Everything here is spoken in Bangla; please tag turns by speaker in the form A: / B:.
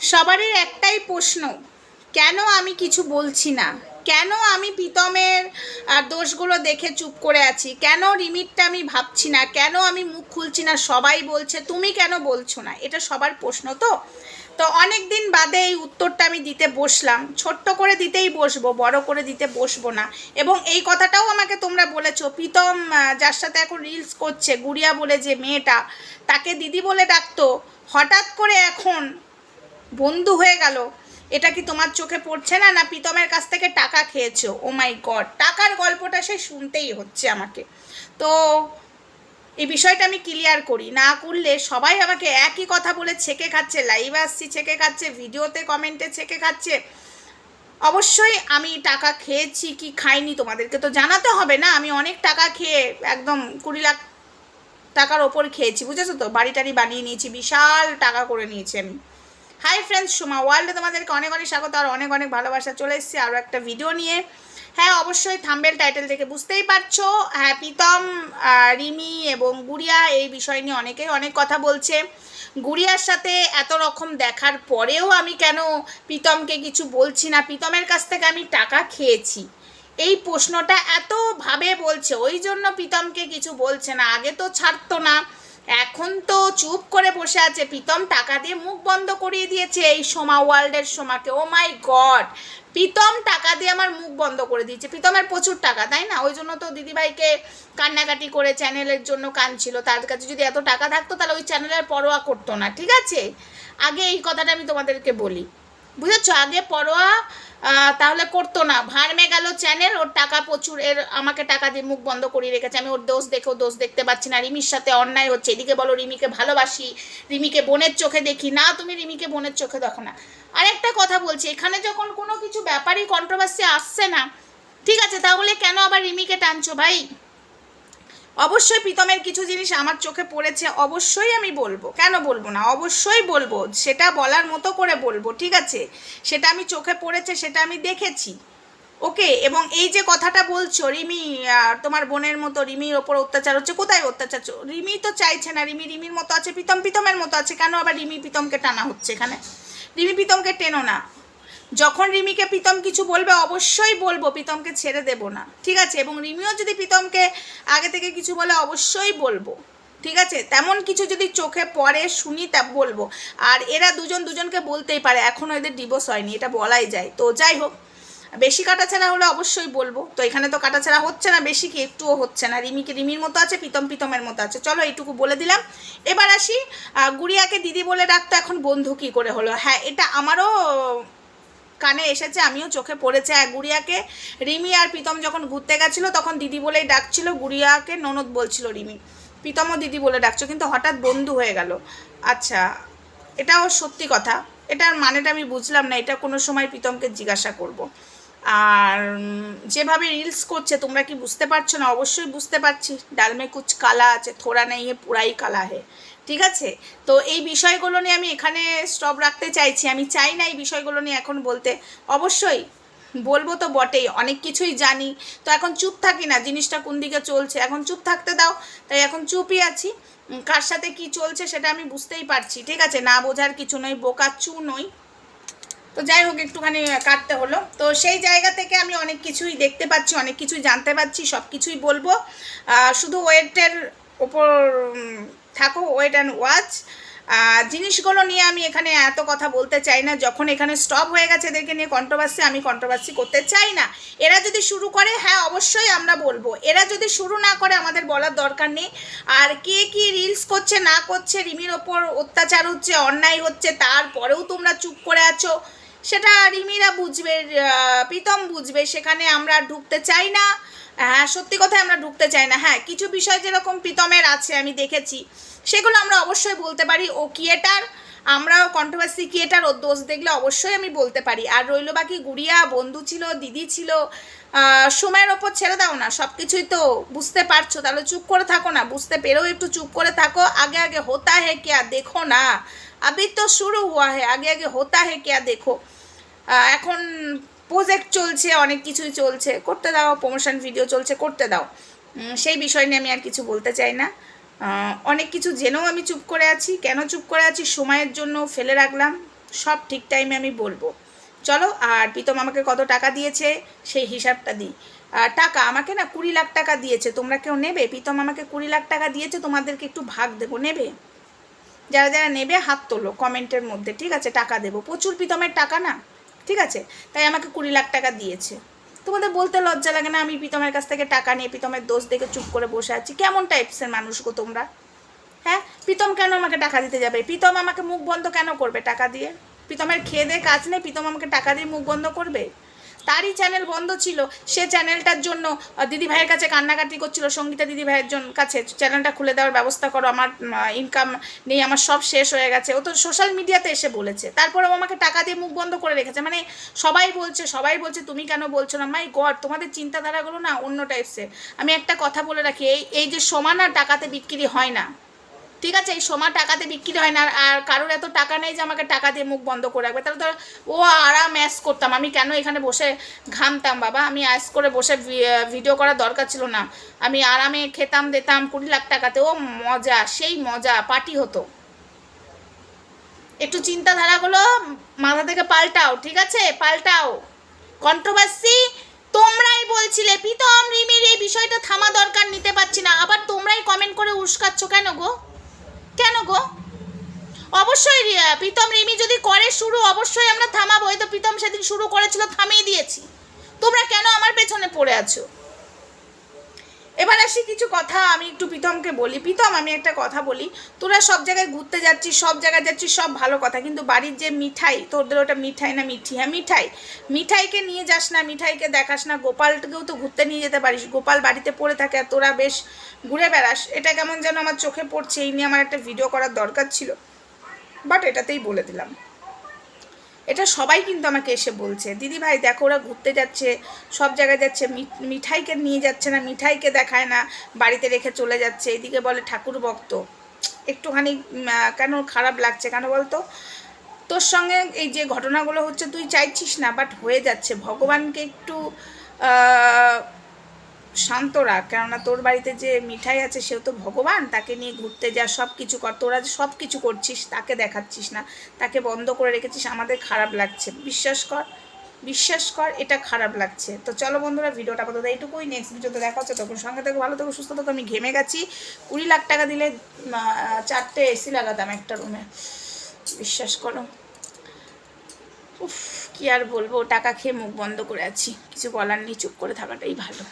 A: সবারই একটাই প্রশ্ন, কেন আমি কিছু বলছি না? কেন আমি প্রীতমের দোষগুলো দেখে চুপ করে আছি? কেন রিমিটটা আমি ভাবছি না? কেন আমি মুখ খুলছি না? সবাই বলছে, তুমি কেন বলছো না? এটা সবার প্রশ্ন তো? তো অনেক দিন বাদে এই উত্তরটা আমি দিতে বসলাম। ছোট্ট করে দিতেই বসবো, বড় করে দিতে বসবো না। এবং এই কথাটাও আমাকে তোমরা বলেছ, প্রীতম যার সাথে এখন রিলস করছে, গুড়িয়া বলে যে মেয়েটা, তাকে দিদি বলে ডাকতো। হঠাৎ করে এখন বন্ধু হয়ে গেল। এটা কি তোমার চোখে পড়ছে না না প্রীতমের কাছ থেকে টাকা খেয়েছো? ও মাই গড টাকার গল্পটা সে শুনতেই হচ্ছে আমাকে। তো এই বিষয়টা আমি ক্লিয়ার করি, না করলে সবাই আমাকে একই কথা বলে ছেকে খাচ্ছে লাইভে আসছি, ছেকে খাচ্ছে, ভিডিওতে কমেন্টে ছেকে খাচ্ছে। অবশ্যই আমি টাকা খেয়েছি কি খাইনি তোমাদেরকে তো জানাতে হবে না, আমি অনেক টাকা খেয়ে একদম কুড়ি লাখ টাকার ওপর খেয়েছি, বুঝেছ তো? বাড়ি টাড়ি বানিয়ে নিয়েছি, বিশাল টাকা করে নিয়েছি আমি। হাই ফ্রেন্ডস সোমা ওয়ার্ল্ডে তোমাদেরকে অনেক অনেক স্বাগত আর অনেক অনেক ভালোবাসা। চলে এসেছি আরও একটা ভিডিও নিয়ে। হ্যাঁ অবশ্যই থাম্বেল টাইটেল থেকে বুঝতেই পারছ। হ্যাঁ প্রীতম রিমি এবং গুড়িয়া এই বিষয় নিয়ে অনেকেই অনেক কথা বলছে। গুড়িয়ার সাথে এত রকম দেখার পরেও আমি কেন প্রীতমকে কিছু বলছি না? প্রীতমের কাছ থেকে আমি টাকা খেয়েছি। এই প্রশ্নটা এতভাবে বলছে, ওই জন্য প্রীতমকে কিছু বলছে না। আগে তো ছাড়তো না। এখন তো চুপ করে বসে আছে। প্রীতম টাকা দিয়ে মুখ বন্ধ করিয়ে দিয়েছে এই সোমা ওয়ার্ল্ডের সোমাকে। ও মাই গড প্রীতম টাকা দিয়ে আমার মুখ বন্ধ করে দিয়েছে। প্রীতমের প্রচুর টাকা, তাই না? ওই জন্য তো দিদিভাইকে কান্নাকাটি করে চ্যানেলের জন্য কাঁদছিল। তার কাছে যদি এত টাকা থাকতো, তাহলে ওই চ্যানেলের পরোয়া করতো না, ঠিক আছে? আগে এই কথাটা আমি তোমাদেরকে বলি। বুঝেছ? আগে পরোয়া তাহলে করতো না। ভাড়মে গেল চ্যানেল ওর টাকা প্রচুর, এর আমাকে টাকা দিয়ে মুখ বন্ধ করিয়ে রেখেছে। আমি ওর দোষ দেখেও দোষ দেখতে পাচ্ছি না। রিমির সাথে অন্যায় হচ্ছে। এদিকে বলো, রিমিকে ভালোবাসি, রিমিকে বোনের চোখে দেখি। না, তুমি রিমিকে বোনের চোখে দেখো না। আর একটা কথা বলছি, এখানে যখন কোনো কিছু ব্যাপারই কন্ট্রোভার্সি আসছে না, ঠিক আছে, তাহলে কেন আবার রিমিকে টানছো ভাই? অবশ্যই প্রীতমের কিছু জিনিস আমার চোখে পড়েছে, অবশ্যই আমি বলব। কেন বলব না? অবশ্যই বলব। সেটা বলার মতো করে বলব, ঠিক আছে? সেটা আমি চোখে পড়েছে, সেটা আমি দেখেছি। ওকে? এবং এই যে কথাটা বলছো, রিমি তোমার বোনের মতো, রিমির ওপর অত্যাচার হচ্ছে, কোথায় অত্যাচার? রিমি তো চাইছে না, রিমি, রিমির মতো আছে, প্রীতম, প্রীতমের মতো আছে, কেন আবার রিমি প্রীতমকে টানা হচ্ছে এখানে? রিমি প্রীতমকে টেনো না। যখন রিমিকে প্রীতম কিছু বলবে, অবশ্যই বলব, প্রীতমকে ছেড়ে দেব না, ঠিক আছে? এবং রিমিও যদি প্রীতমকে আগে থেকে কিছু বলে, অবশ্যই বলব, ঠিক আছে? তেমন কিছু যদি চোখে পড়ে, শুনি, তা বলব। আর এরা দুজন দুজনকে বলতেই পারে এখনও এদের ডিভোর্স হয়নি, এটা বলাই যায়। তো যাই হোক, বেশি কাটাছেড়া হলে অবশ্যই বলব। তো এখানে তো কাটাছেড়া হচ্ছে না, বেশি কি একটুও হচ্ছে না। রিমিকে, রিমির মতো আছে, প্রীতম প্রীতমের মতো আছে। চলো এইটুকু বলে দিলাম। এবার আসি গুড়িয়াকে দিদি বলে ডাকতো, এখন বন্ধু কি করে হলো? হ্যাঁ এটা আমারও কানে এসেছে, আমিও চোখে পড়েছে। এক গুড়িয়াকে, রিমি আর প্রীতম যখন ঘুরতে গেছিল, তখন দিদি বলেই ডাকছিল, গুড়িয়াকে ননদ বলছিল রিমি। প্রীতমও দিদি বলে ডাকছো, কিন্তু হঠাৎ বন্ধু হয়ে গেল। আচ্ছা এটাও সত্যি কথা। এটার মানেটা আমি বুঝলাম না, এটা কোনো সময় প্রীতমকে জিজ্ঞাসা করব। আর যেভাবে রিলস করছে, তোমরা কি বুঝতে পারছ না? অবশ্যই বুঝতে পারছি। ডালমে কুচ কালা আছে, থোড়া নেই পুরাই কালা হে। ঠিক আছে? তো এই বিষয়গুলো নিয়ে আমি এখানে স্টপ রাখতে চাইছি। আমি চাই না এই বিষয়গুলো নিয়ে এখন বলতে। অবশ্যই বলব তো বটেই, অনেক কিছুই জানি। তো এখন চুপ থাকি না, জিনিসটা কোন দিকে চলছে? এখন চুপ থাকতে দাও, তাই এখন চুপই আছি। কার সাথে কি চলছে সেটা আমি বুঝতেই পারছি। ঠিক আছে? না বোঝার কিছু নয় বোকা চু নই। তো যাই হোক, একটুখানি কাটতে হলো। তো সেই জায়গা থেকে আমি অনেক কিছুই দেখতে পাচ্ছি, অনেক কিছুই জানতে পারছি সব কিছুই বলব। শুধু ওয়েটের ওপর থাকো, ওয়েট অ্যান্ড ওয়াচ। জিনিসগুলো নিয়ে আমি এখানে এত কথা বলতে চাই না। যখন এখানে স্টপ হয়ে গেছে এদেরকে নিয়ে কন্ট্রোভার্সি আমি কন্ট্রোভার্সি করতে চাই না। এরা যদি শুরু করে হ্যাঁ অবশ্যই আমরা বলব। এরা যদি শুরু না করে, আমাদের বলার দরকার নেই। আর কে কি রিলস করছে, না করছে, রিমির ওপর অত্যাচার হচ্ছে, অন্যায় হচ্ছে, তারপরেও তোমরা চুপ করে আছো। সেটা রিমিরা বুঝবে প্রীতম বুঝবে, সেখানে আমরা ঢুকতে চাই না। হ্যাঁ সত্যি কথায় আমরা ঢুকতে চাই না। হ্যাঁ কিছু বিষয় যেরকম প্রীতমের আছে, আমি দেখেছি। সেগুলো আমরা অবশ্যই বলতে পারি। ও কিয়েটার আমরাও কন্ট্রোভার্সি কিয়েটার ওর দোষ দেখলে অবশ্যই আমি বলতে পারি। আর রইল বাকি গুড়িয়া, বন্ধু ছিল, দিদি ছিল। সময়ের ওপর ছেড়ে দাও না সব কিছুই তো বুঝতে পারছ। তাহলে চুপ করে থাকো না, বুঝতে পেরেও একটু চুপ করে থাকো। আগে আগে হোতা হে क्या দেখো না। अभी তো শুরু হুয়া হে আগে আগে হোতা হে क्या দেখো আহ, এখন প্রজেক্ট চলছে অনেক কিছুই চলছে করতে দাও প্রমোশন ভিডিও চলছে করতে দাও উম, সেই বিষয় নিয়ে আমি আর কিছু বলতে চাই না আহ, অনেক কিছু জেনেও আমি চুপ করে আছি কেন চুপ করে আছি সময়ের জন্য ফেলে রাখলাম সব ঠিক টাইমে আমি বলবো চলো আর প্রীতম আমাকে কত টাকা দিয়েছে সেই হিসাবটা দিই আর টাকা আমাকে না কুড়ি লাখ টাকা দিয়েছে তোমরা কেউ নেবে প্রীতম আমাকে কুড়ি লাখ টাকা দিয়েছে তোমাদেরকে একটু ভাগ দেবো নেবে যারা যারা নেবে হাত তোলো কমেন্টের মধ্যে, ঠিক আছে? টাকা দেবো। প্রচুর প্রীতমের টাকা না? ঠিক আছে? তাই আমাকে কুড়ি লাখ টাকা দিয়েছে। তোমাদের বলতে লজ্জা লাগে না আমি প্রীতমের কাছ থেকে টাকা নিয়ে প্রীতমের দোষ দেখে চুপ করে বসে আছি? কেমন টাইপসের মানুষ গো তোমরা? হ্যাঁ? প্রীতম কেন আমাকে টাকা দিতে যাবে? প্রীতম আমাকে মুখ বন্ধ কেন করবে টাকা দিয়ে? প্রীতমের খেয়ে দিয়ে কাজ নেই, প্রীতম আমাকে টাকা দিয়ে মুখ বন্ধ করবে? তারই চ্যানেল বন্ধ ছিল, সে চ্যানেলটার জন্য দিদি ভাইয়ের কাছে কান্নাকাটি করছিল, সঙ্গীতা দিদি ভাইয়ের জন্য কাছে চ্যানেলটা খুলে দেওয়ার ব্যবস্থা করো, আমার ইনকাম নেই, আমার সব শেষ হয়ে গেছে। ও তো সোশ্যাল মিডিয়াতে এসে বলেছে। তারপরে ও আমাকে টাকা দিয়ে মুখ বন্ধ করে রেখেছে। মানে সবাই বলছে সবাই বলছে, তুমি কেন বলছো না? মাই গড তোমাদের চিন্তাধারাগুলো না অন্য টাইপসের আমি একটা কথা বলে রাখি, এই এই যে সমান আর টাকাতে বিক্রি হয় না। ঠিক আছে, এই সময় টাকাতে বিক্রি হয় না, আর- কারোর এত টাকা নেই যে আমাকে টাকা দিয়ে মুখ বন্ধ করে রাখবে। তাহলে তো ও আরাম অ্যাস করতাম। আমি কেন এখানে বসে ঘামতাম, বাবা? আমি অ্যাস করে বসে ভিডিও করার দরকার ছিল না। আমি আরামে খেতাম, দিতাম কুড়ি লাখ টাকাতে। ও মজা, সেই মজা, পার্টি হতো। একটু চিন্তাধারাগুলো মাথা থেকে পাল্টাও, ঠিক আছে? পাল্টাও। কন্ট্রোভার্সি তোমরাই বলছিলে, প্রীতম রিমির এই বিষয়টা থামা দরকার, নিতে পারছি না। আবার তোমরাই কমেন্ট করে উস্কাচ্ছ কেন গো? অবশ্যই প্রীতম রিমি যদি করে শুরু, অবশ্যই আমরা থামাবো। এই তো প্রীতম সেদিন শুরু করেছিল, থামিয়ে দিয়েছি। তোমরা কেন আমার পেছনে পড়ে আছো? এবার আসি কিছু কথা, আমি একটু প্রীতমকে বলি। প্রীতম, আমি একটা কথা বলি। তোরা সব জায়গায় ঘুরতে যাচ্ছিস, সব জায়গায় যাচ্ছিস, সব ভালো কথা। কিন্তু বাড়ির যে মিঠাই, তোদের ওটা মিঠাই না মিঠি? হ্যাঁ মিঠাই। মিঠাইকে নিয়ে যাস না, মিঠাইকে দেখাস না, গোপালকেও তো ঘুরতে নিয়ে যেতে পারিস। গোপাল বাড়িতে পড়ে থাকে আর তোরা বেশ ঘুরে বেড়াস। এটা কেমন যেন আমার চোখে পড়ছে, এই নিয়ে আমার একটা ভিডিও করার দরকার ছিল। বাট এটাতেই বলে দিলাম। এটা সবাই কিন্তু আমাকে এসে বলছে, দিদি ভাই, দেখো ওরা ঘুরতে যাচ্ছে, সব জায়গায় যাচ্ছে মিঠাইকে নিয়ে যাচ্ছে না, মিঠাইকে দেখায় না, বাড়িতে রেখে চলে যাচ্ছে, এদিকে বলে ঠাকুর ভক্ত। একটুখানি কেন খারাপ লাগছে কেন বলতো? তোর সঙ্গে এই যে ঘটনাগুলো হচ্ছে, তুই চাইছিস না, বাট হয়ে যাচ্ছে। ভগবানকে একটু শান্ত রাখ। কেননা তোর বাড়িতে যে মিঠাই আছে, সেও তো ভগবান। তাকে নিয়ে ঘুরতে যা, সব কিছু কর। তোরা যে সব কিছু করছিস, তাকে দেখাচ্ছিস না। তাকে বন্ধ করে রেখেছিস, আমাদের খারাপ লাগছে। বিশ্বাস কর বিশ্বাস কর, এটা খারাপ লাগছে। তো চলো বন্ধুরা, ভিডিওটা আপাতত এইটুকুই। নেক্সট ভিডিওতে দেখা হচ্ছে। তখন সঙ্গে থেকে, ভালো থেকো, সুস্থ থাকো। আমি ঘেমে গেছি। কুড়ি লাখ টাকা দিলে চারটে এসি লাগাতাম একটা রুমে। বিশ্বাস করো। উফ, কি আর বলব? টাকা খেয়ে মুখ বন্ধ করে আছি। কিছু বলার নেই, চুপ করে থাকাটাই ভালো।